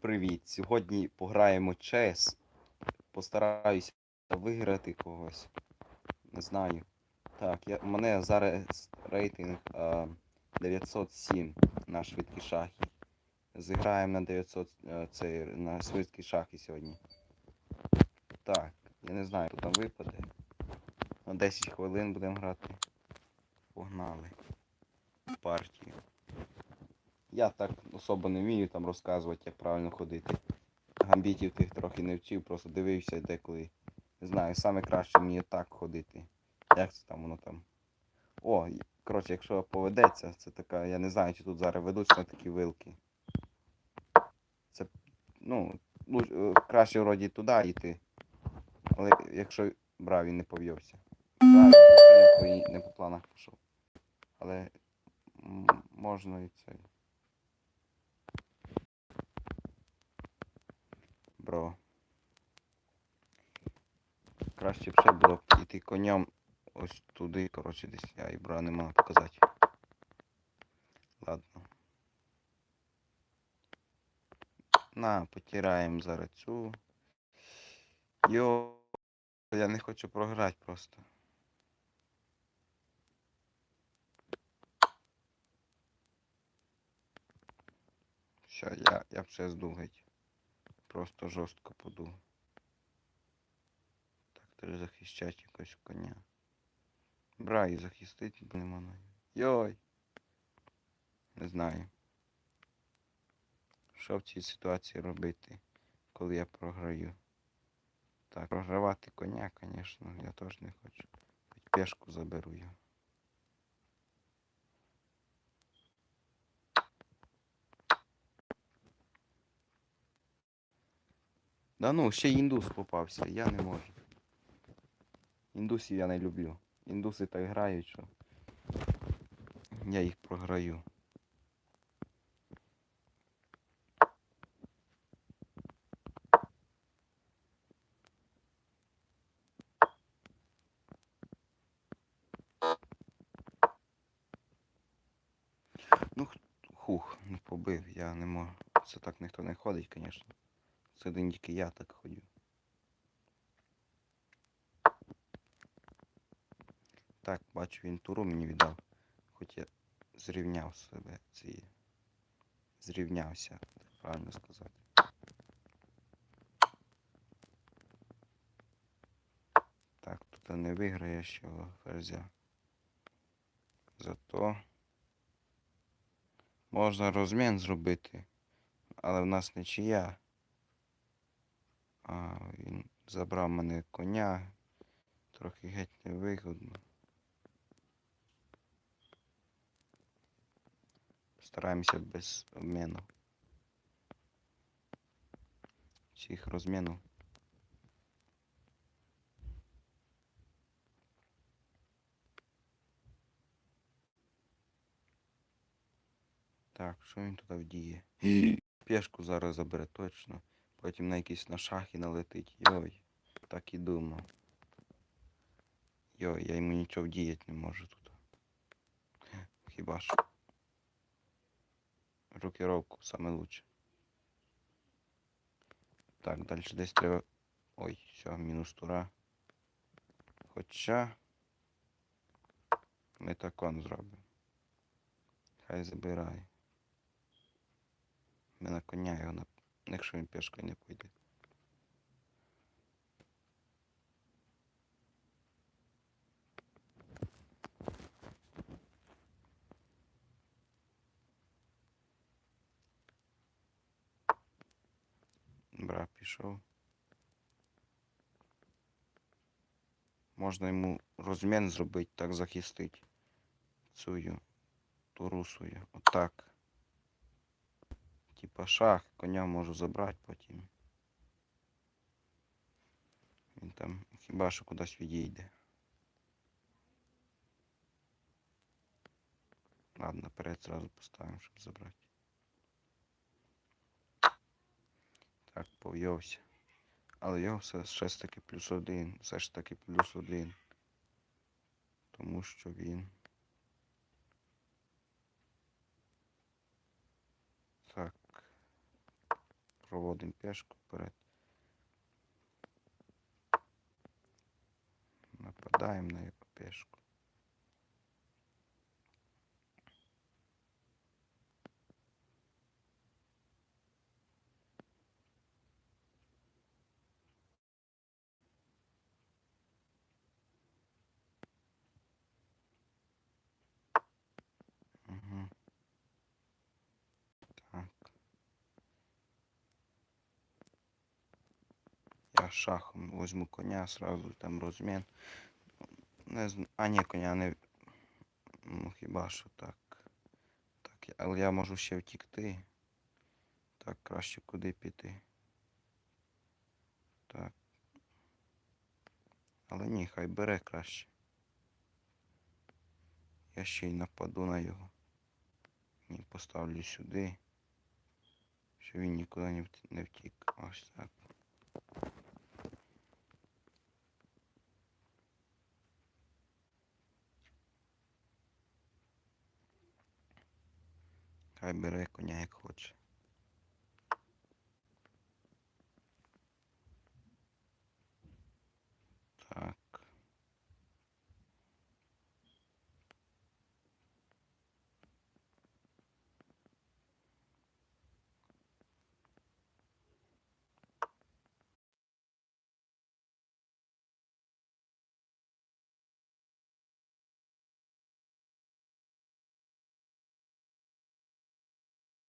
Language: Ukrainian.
Привіт! Сьогодні пограємо чес. Постараюся виграти когось. Не знаю. Так, я, у мене зараз рейтинг а, 907 на швидкі шахи. Зіграємо на 900 е, цей, на швидкі шахи сьогодні. Так, я не знаю, хто там випаде. На 10 хвилин будемо грати. Погнали. Партію. Я так особо не вмію там розказувати, як правильно ходити. Гамбітів тих трохи не вчив, просто дивився деколи. Не знаю, саме краще мені так ходити. Як це там воно там. О, коротше, якщо поведеться, це така, я не знаю, чи тут зараз ведуться на такі вилки. Це, ну, е, краще вроді туди йти. Але якщо брав, він не повівся. Правильно, не по планах пішов. Але можна і це. Бро. Краще б ще було б йти конем ось туди, коротше, десь я і бра не можу показати. Ладно. На, потираємо зараз цю. Йо, я не хочу програти просто. Все, я, я здув геть. Просто жорстко подув. Так, треба захищати якось коня. Бра і захистить, нема на. Йой. Не знаю. Що в цій ситуації робити, коли я програю? Так, програвати коня, звісно, я теж не хочу. Хоч пешку заберу його. Да ну, ще індус попався, я не можу. Індусів я не люблю. Індуси так грають, що я їх програю. Ну, хух, не побив, я не можу. Це так ніхто не ходить, звісно. Це один тільки я так ходю. Так, бачу, він туру мені віддав. Хоч я зрівняв себе ці. Зрівнявся, так правильно сказати. Так, тут не виграє ще ферзя. Зато можна розмін зробити, але в нас нічия. А він забрав мене коня. Трохи геть невигодно. Стараємося без обміну. Всіх розмінів. Так, що він туди вдіє? Пешку зараз забере точно. Потім на якісь на шахи налетить. Йой, так і думав. Йой, я йому нічого вдіяти не можу тут. Хіба що. Рокіровку саме лучше. Так, далі десь треба. Ой, все, мінус тура. Хоча. Ми так он зробимо. Хай забирає. Ми на коня його на... якщо він пішкою не пойде. Бра пішов. Можна йому розмін зробити, так захистить цю туру свою. Отак. Типа шах, коня можу забрати потім. Він там хіба що кудись відійде. Ладно, наперед зразу поставимо, щоб забрати. Так, пов'явся. Але його все ж таки плюс один. Все ж таки плюс один. Тому що він. Так. Проводимо пешку вперед. Нападаємо на його пешку. Шахом возьму коня, сразу там розмін. Не зн... А ні, коня не. Ну хіба що так. Так, але я можу ще втікти. Так, краще куди піти. Так. Але ні, хай бере краще. Я ще й нападу на його. Ні, поставлю сюди. Щоб він нікуди не втік. Ось так. Хай бере коня як хоче.